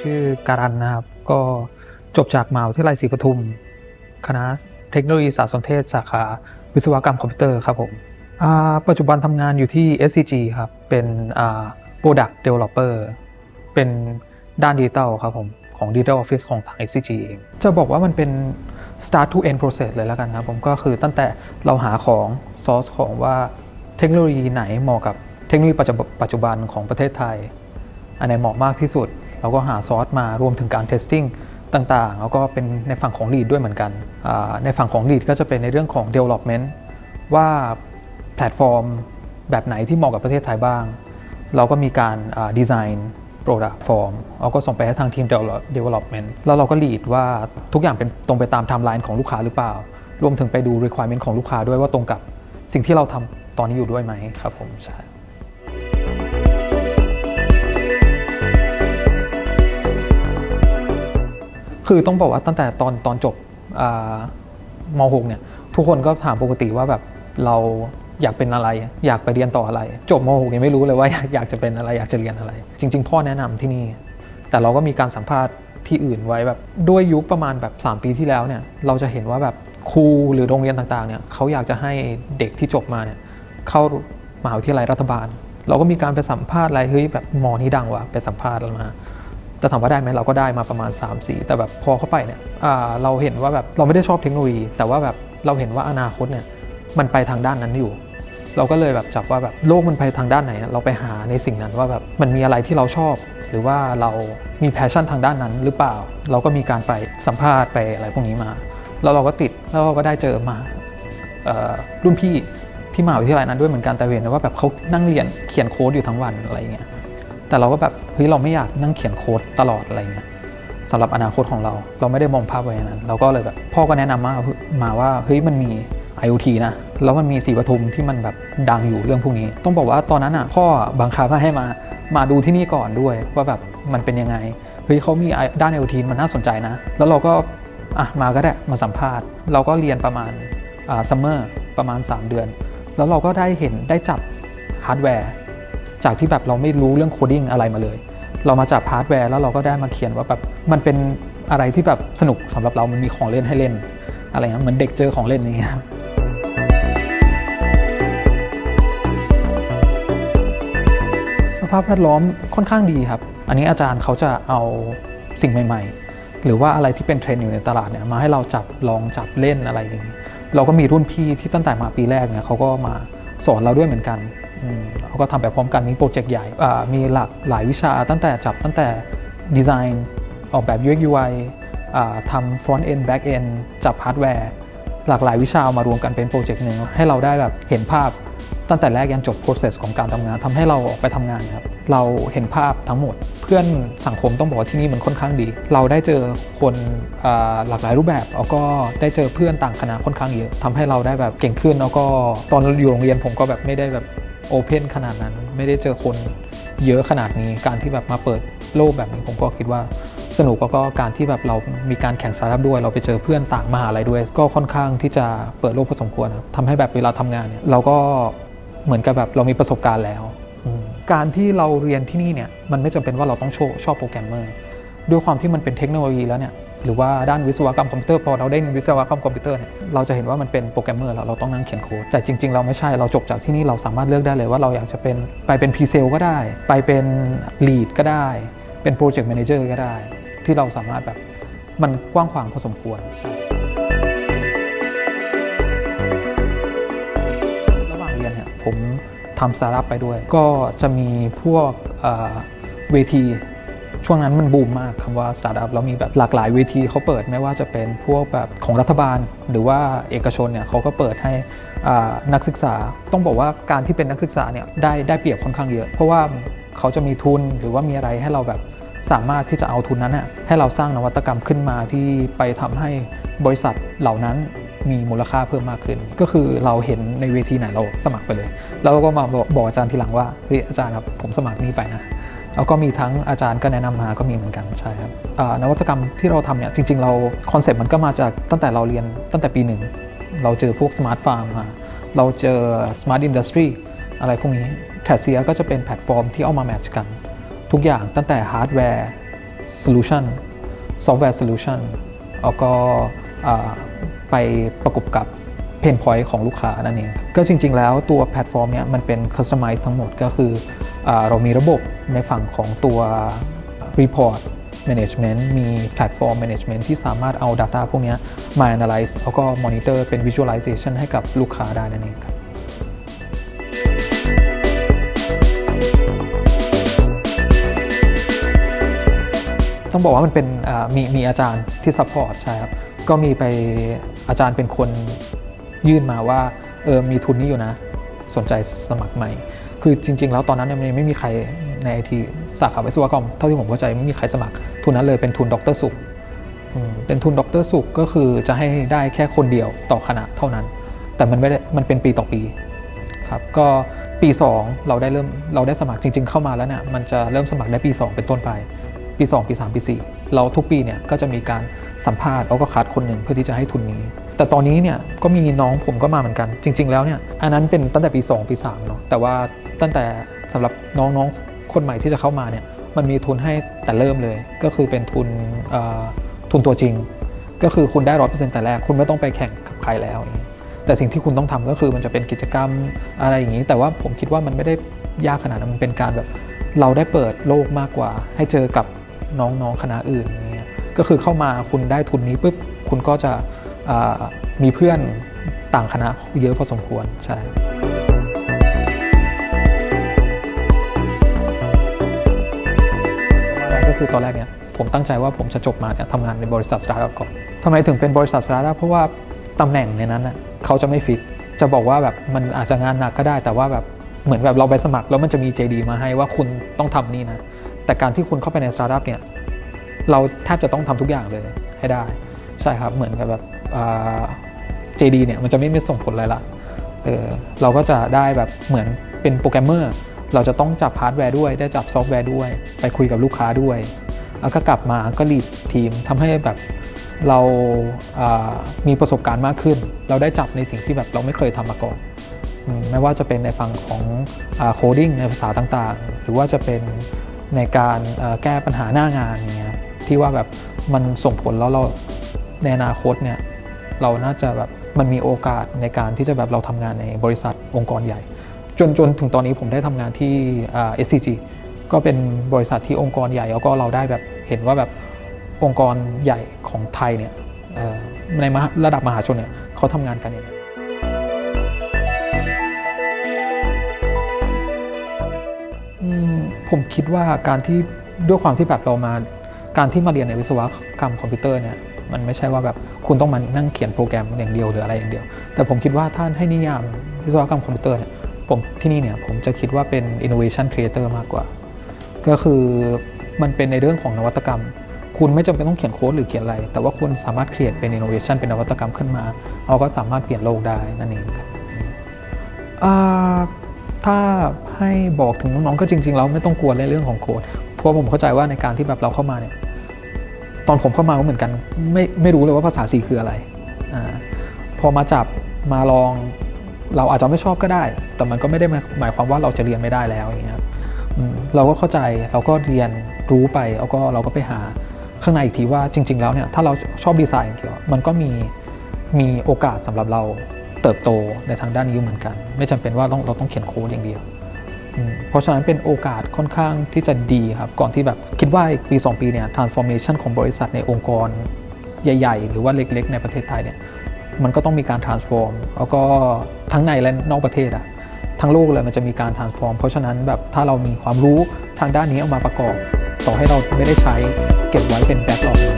ชื่อการันนะครับ ก็จบจากมหาวิทยาลัยศรีปทุม คณะเทคโนโลยีสารสนเทศสาขาวิศวกรรมคอมพิวเตอร์ครับผมปัจจุบันทำงานอยู่ที่ SCG ครับ เป็น Product Developer เป็นด้านดิจิตอลครับผม ของ Digital Office ของทาง SCG เอง จะบอกว่ามันเป็น start to end process เลยแล้วกันครับผมก็คือตั้งแต่เราหาของ source ของว่าเทคโนโลยีไหนเหมาะกับเทคโนโลยีปัจจุบันของประเทศไทย อันไหนเหมาะมากที่สุด เราก็หาซอสมารวมถึงการเทสติ้งต่างๆ แล้วก็เป็นในฝั่งของ Lead ด้วยเหมือนกัน ในฝั่งของ Lead ก็จะเป็นในเรื่องของ Development ว่าแพลตฟอร์มแบบไหนที่เหมาะกับประเทศไทยบ้าง เราก็มีการดีไซน์ Product Form เราก็ส่งไปให้ทางทีม Development แล้วเราก็ Lead ว่าทุกอย่างเป็นตรงไปตามไทม์ไลน์ของลูกค้าหรือเปล่า รวมถึงไปดู Requirement ของลูกค้าด้วยว่าตรงกับสิ่งที่เราทำตอนนี้อยู่ด้วยไหมครับผมใช่ คือต้องบอกว่าตั้งแต่ตอนตอนจบม 6 เนี่ยทุกคนก็ถามปกติว่าแบบเราอยากเป็นอะไร อยากไปเรียนต่ออะไร จบม 6 ยังไม่รู้เลยว่าอยากอยากจะเป็นอะไรอยากจะเรียนอะไร จริง ๆ พ่อแนะนำที่นี่ แต่เราก็มีการสัมภาษณ์ที่อื่นไว้แบบด้วยยุคประมาณแบบ 3 ปีที่แล้วเนี่ยเราจะเห็นว่าแบบครูหรือโรงเรียนต่างๆเนี่ยเขาอยากจะให้เด็กที่จบมาเนี่ยเข้ามหาวิทยาลัยรัฐบาล เราก็มีการไปสัมภาษณ์อะไรเฮ้ยแบบหมอนี่ดังว่ะไปสัมภาษณ์มา แต่ถามว่าได้ไหมเราก็ได้มาประมาณ 3-4 แต่แบบพอเข้าไปเนี่ยเราเห็นว่าแบบเราไม่ได้ชอบเทคโนโลยี แต่ว่าแบบเราเห็นว่าอนาคตเนี่ยมันไปทางด้านนั้นอยู่ เราก็เลยแบบจับว่าแบบโลกมันไปทางด้านไหน เราไปหาในสิ่งนั้นว่าแบบมันมีอะไรที่เราชอบ หรือว่าเรามีแพชชั่นทางด้านนั้นหรือเปล่า เราก็มีการไปสัมภาษณ์ไปอะไรพวกนี้มา แล้วเราก็ติดแล้วเราก็ได้เจอมารุ่นพี่ที่มหาวิทยาลัยนั้นด้วยเหมือนกันแต่เห็นว่าแบบเขานั่งเรียนเขียนโค้ดอยู่ทั้งวันอะไรอย่างเงี้ย แต่เราก็แบบเฮ้ยเราไม่อยากนั่งเขียนโค้ดตลอดอะไรเงี้ยสำหรับอนาคตของเรา เราไม่ได้มองภาพไว้นั้น เราก็เลยแบบพ่อก็แนะนำมามาว่าเฮ้ยมันมี IoT นะ แล้วมันมีสีปทุมที่มันแบบดังอยู่เรื่องพวกนี้ ต้องบอกว่าตอนนั้นอะพ่อบังคับให้มามาดูที่นี่ก่อนด้วย ว่าแบบมันเป็นยังไงเฮ้ยเขามีด้าน IoT มันน่าสนใจนะ แล้วเราก็อะมาก็ได้มาสัมภาษณ์ เราก็เรียนประมาณซัมเมอร์ประมาณ 3 เดือน แล้วเราก็ได้เห็นได้จับฮาร์ดแวร์ จากที่แบบเราไม่รู้เรื่องโคดิ้งอะไรมาเลย เรามาจับฮาร์ดแวร์แล้วเราก็ได้มาเขียนว่าแบบมันเป็นอะไรที่แบบสนุกสำหรับเรา มันมีของเล่นให้เล่น อะไรเงี้ยเหมือนเด็กเจอของเล่นอย่างเงี้ยครับสภาพแวดล้อมค่อนข้างดีครับ อันนี้อาจารย์เขาจะเอาสิ่งใหม่ ๆ หรือว่าอะไรที่เป็นเทรนด์อยู่ในตลาดเนี่ยมาให้เราจับลองจับเล่นอะไรอย่างนี้เราก็มีรุ่นพี่ที่ตั้งแต่มาปีแรกเนี่ยเขาก็มาสอนเราด้วยเหมือนกัน เขาก็ทำแบบพร้อมกันมีโปรเจกต์ใหญ่ มีหลากหลายวิชาตั้งแต่จับตั้งแต่ดีไซน์ออกแบบ UX UI ทำ front end back end จับฮาร์ดแวร์หลากหลายวิชาเอามารวมกันเป็นโปรเจกต์หนึ่งให้เราได้แบบเห็นภาพตั้งแต่แรกยันจบ process ของการทำงานทำให้เราออกไปทำงานครับเราเห็นภาพทั้งหมด เพื่อนสังคมต้องบอกว่าที่นี่มันค่อนข้างดี เราได้เจอคนอหลากหลายรูปแบบแล้วก็ได้เจอเพื่อนต่างคณะค่อนข้างเยอะทำให้เราได้แบบเก่งขึ้นแล้วก็ตอนอยู่โรงเรียนผมก็แบบไม่ได้แบบ โอเพนขนาดนั้น ไม่ได้เจอคนเยอะขนาดนี้ การที่แบบมาเปิดโลกแบบนี้ผมก็คิดว่าสนุกแล้วก็การที่แบบเรามีการแข่งสตาร์ทอัพด้วย เราไปเจอเพื่อนต่างมหาลัยด้วย ก็ค่อนข้างที่จะเปิดโลกพอสมควรครับทำให้แบบเวลาทำงานเนี่ยเราก็เหมือนกับแบบเรามีประสบการณ์แล้วการที่เราเรียนที่นี่เนี่ยมันไม่จำเป็นว่าเราต้องโชว์ชอบโปรแกรมเมอร์ด้วยความที่มันเป็นเทคโนโลยีแล้วเนี่ย หรือว่าด้านวิศวกรรมคอมพิวเตอร์พอเราได้วิศวกรรมคอมพิวเตอร์เนี่ยเราจะเห็นว่ามันเป็นโปรแกรมเมอร์แล้วเราต้องนั่งเขียนโค้ดแต่จริง ๆ เราไม่ใช่เราจบจากที่นี่เราสามารถเลือกได้เลยว่าเราอยากจะเป็นไปเป็นพรีเซลก็ได้ ไปเป็นลีดก็ได้ เป็นโปรเจกต์แมเนเจอร์ก็ได้ ที่เราสามารถแบบมันกว้างขวางพอสมควรใช่ระหว่างเรียนเนี่ยผมทำสตาร์ทอัพไปด้วย ก็จะมีพวกเอ่อเวที ช่วงนั้นมันบูมมากคำว่าสตาร์ทอัพแล้วมีแบบหลากหลายเวทีเขาเปิดไม่ว่าจะเป็นพวกแบบของรัฐบาล หรือว่าเอกชนเนี่ยเขาก็เปิดให้นักศึกษา ต้องบอกว่าการที่เป็นนักศึกษาเนี่ยได้ได้เปรียบค่อนข้างเยอะ เพราะว่าเขาจะมีทุนหรือว่ามีอะไรให้เราแบบสามารถที่จะเอาทุนนั้นน่ะให้เราสร้างนวัตกรรมขึ้นมาที่ไปทำให้บริษัทเหล่านั้นมีมูลค่าเพิ่มมากขึ้น ก็คือเราเห็นในเวทีไหนเราสมัครไปเลย แล้วก็มาบอกบอกอาจารย์ทีหลังว่าเฮ้ยอาจารย์ครับผมสมัครนี่ไปนะ แล้วก็มีทั้งอาจารย์ก็แนะนำมาก็มีเหมือนกันใช่ครับนวัตกรรมที่เราทำเนี่ยจริง ๆ เราคอนเซ็ปต์มันก็มาจากตั้งแต่เราเรียนตั้งแต่ปีหนึ่งเราเจอพวกสมาร์ทฟาร์มมาเราเจอสมาร์ทอินดัสทรีอะไรพวกนี้แทสเซียก็จะเป็นแพลตฟอร์มที่เอามาแมทช์กัน ทุกอย่างตั้งแต่ฮาร์ดแวร์ solution software solution แล้วก็ไปประกบกับ pain point ของลูกค้านั่นเองก็จริง ๆ แล้วตัวแพลตฟอร์มเนี่ยมันเป็น customize ทั้งหมดก็คืออเรามีระบบในฝั่งของตัว report management มี platform management ที่สามารถเอา data พวกนี้มา analyze แล้วก็ monitor เป็น visualization ให้กับลูกค้าได้นั่นเองครับต้องบอกว่ามันเป็นมีมีอาจารย์ที่ซัพพอร์ตใช่ครับ ก็มีไปอาจารย์เป็นคน ยื่นมาว่าเออมีทุนนี้อยู่นะ สนใจสมัครใหม่ คือจริง ๆ แล้วตอนนั้นเนี่ยไม่มีใครในไอทีสาขาวิศวกรรมเท่าที่ผมเข้าใจไม่มีใครสมัคร ทุนนั้นเลยเป็นทุนดรสุขเป็นทุนดรสุขก็คือจะให้ได้แค่คนเดียวต่อคณะเท่านั้น แต่มันไม่ได้มันเป็นปีต่อปีครับก็ปี 2 เราได้เริ่มเราได้สมัครจริง ๆ เข้ามาแล้วเนี่ยมันจะเริ่มสมัครได้ปี 2 เป็นต้นไป ปี 2 ปี 3 ปี 4 เราทุกปีเนี่ยก็จะมีการสัมภาษณ์แล้วก็คัดคนหนึ่งเพื่อที่จะให้ทุนนี้ แต่ตอนนี้เนี่ยก็มีน้องผมก็มาเหมือนกัน จริง ๆ แล้วเนี่ยอันนั้นเป็นตั้งแต่ปี 2 ปี3เนาะแต่ว่าตั้งแต่สำหรับน้องๆคนใหม่ที่จะเข้ามาเนี่ยมันมีทุนให้แต่เริ่มเลย ก็คือเป็นทุนทุนตัวจริง ก็คือคุณได้ร้อยเปอร์เซ็นต์แต่แรก คุณไม่ต้องไปแข่งกับใครแล้ว แต่สิ่งที่คุณต้องทำก็คือมันจะเป็นกิจกรรมอะไรอย่างนี้ แต่ว่าผมคิดว่ามันไม่ได้ยากขนาดนั้นมันเป็นการแบบเราได้เปิดโลกมากกว่า ให้เจอกับน้องๆคณะอื่นเงี้ยก็คือเข้ามาคุณได้ทุนนี้ปุ๊บคุณก็จะ มีเพื่อนต่างคณะเยอะพอสมควรใช่ก็คือตอนแรกเนี่ยผมตั้งใจว่าผมจะจบมาเนี่ยทำงานในบริษัทสตาร์ทอัพก่อนทำไมถึงเป็นบริษัทสตาร์ทอัพเพราะว่าตำแหน่งในนั้นน่ะเขาจะไม่ฟิก จะบอกว่าแบบมันอาจจะงานหนักก็ได้ แต่ว่าแบบเหมือนแบบเราไปสมัครแล้วมันจะมี JD มาให้ว่าคุณต้องทำนี่นะ แต่การที่คุณเข้าไปในสตาร์ทอัพเนี่ยเราแทบจะต้องทำทุกอย่างเลยให้ได้ ใช่ครับ เหมือนกับแบบอ่า JD เนี่ยมันจะไม่มีส่งผลอะไรละเออเราก็จะได้แบบเหมือนเป็นโปรแกรมเมอร์ เราจะต้องจับฮาร์ดแวร์ด้วย ได้จับซอฟต์แวร์ด้วย ไปคุยกับลูกค้าด้วย แล้วก็กลับมาก็ลีดทีมทำให้แบบเราอ่ามีประสบการณ์มากขึ้น เราได้จับในสิ่งที่แบบเราไม่เคยทำมาก่อน ไม่ว่าจะเป็นในฝั่งของโคดิ้งในภาษาต่างๆ หรือว่าจะเป็นในการแก้ปัญหาหน้างานอย่างเงี้ยที่ว่าแบบมันส่งผลแล้วเรา ในอนาคตเนี่ยเราน่าจะแบบมันมีโอกาสในการที่จะแบบเราทำงานในบริษัทองค์กรใหญ่ จนจนถึงตอนนี้ผมได้ทำงานที่อ่า SCG ก็เป็นบริษัทที่องค์กรใหญ่แล้วก็เราได้แบบเห็นว่าแบบองค์กรใหญ่ของไทยเนี่ยในระดับมหาชนเนี่ยเขาทำงานกันอย่างไรผมคิดว่าการที่ด้วยความที่แบบเรามาการที่มาเรียนในวิศวกรรมคอมพิวเตอร์เนี่ย มันไม่ใช่ว่าแบบคุณต้องมานั่งเขียนโปรแกรมอย่างเดียวหรืออะไรอย่างเดียว แต่ผมคิดว่าถ้าให้นิยามวิศวกรรมคอมพิวเตอร์เนี่ยผมที่นี่เนี่ยผมจะคิดว่าเป็น innovation creator มากกว่า ก็คือมันเป็นในเรื่องของนวัตกรรม คุณไม่จำเป็นต้องเขียนโค้ดหรือเขียนอะไร แต่ว่าคุณสามารถ create เป็น innovation เป็นนวัตกรรมขึ้นมาเราก็สามารถเปลี่ยนโลกได้นั่นเองครับถ้าให้บอกถึงน้องๆก็จริงๆแล้วไม่ต้องกลัวในเรื่องของโค้ดเพราะผมเข้าใจว่าในการที่แบบเราเข้ามาเนี่ย ตอนผมเข้ามาก็เหมือนกัน ไม่ไม่รู้เลยว่าภาษา C คืออะไรอพอมาจับมาลอง เราอาจจะไม่ชอบก็ได้ แต่มันก็ไม่ได้หมายความว่าเราจะเรียนไม่ได้แล้วอย่างเงี้ยเราก็เข้าใจเราก็เรียนรู้ไปแล้วก็เราก็ไปหาข้างในอีกทีว่าจริง ๆ แล้วเนี่ยถ้าเราชอบดีไซน์องเดียวมันก็มีมีโอกาสสำหรับเราเติบโตในทางด้านนี้เหมือนกัน ไม่จำเป็นว่าต้องเราต้องเขียนโค้ดอย่างเดียว เพราะฉะนั้นเป็นโอกาสค่อนข้างที่จะดีครับ ก่อนที่แบบคิดว่าอีกปี 2 ปีเนี่ย transformation ของบริษัทในองค์กรใหญ่ ๆ หรือว่าเล็ก ๆ ในประเทศไทยเนี่ยมันก็ต้องมีการ transform แล้วก็ทั้งในและนอกประเทศอะทั้งโลกเลยมันจะมีการ transform เพราะฉะนั้นแบบถ้าเรามีความรู้ทางด้านนี้เอามาประกอบ ต่อให้เราไม่ได้ใช้เก็บไว้เป็น backlog นะครับในโอก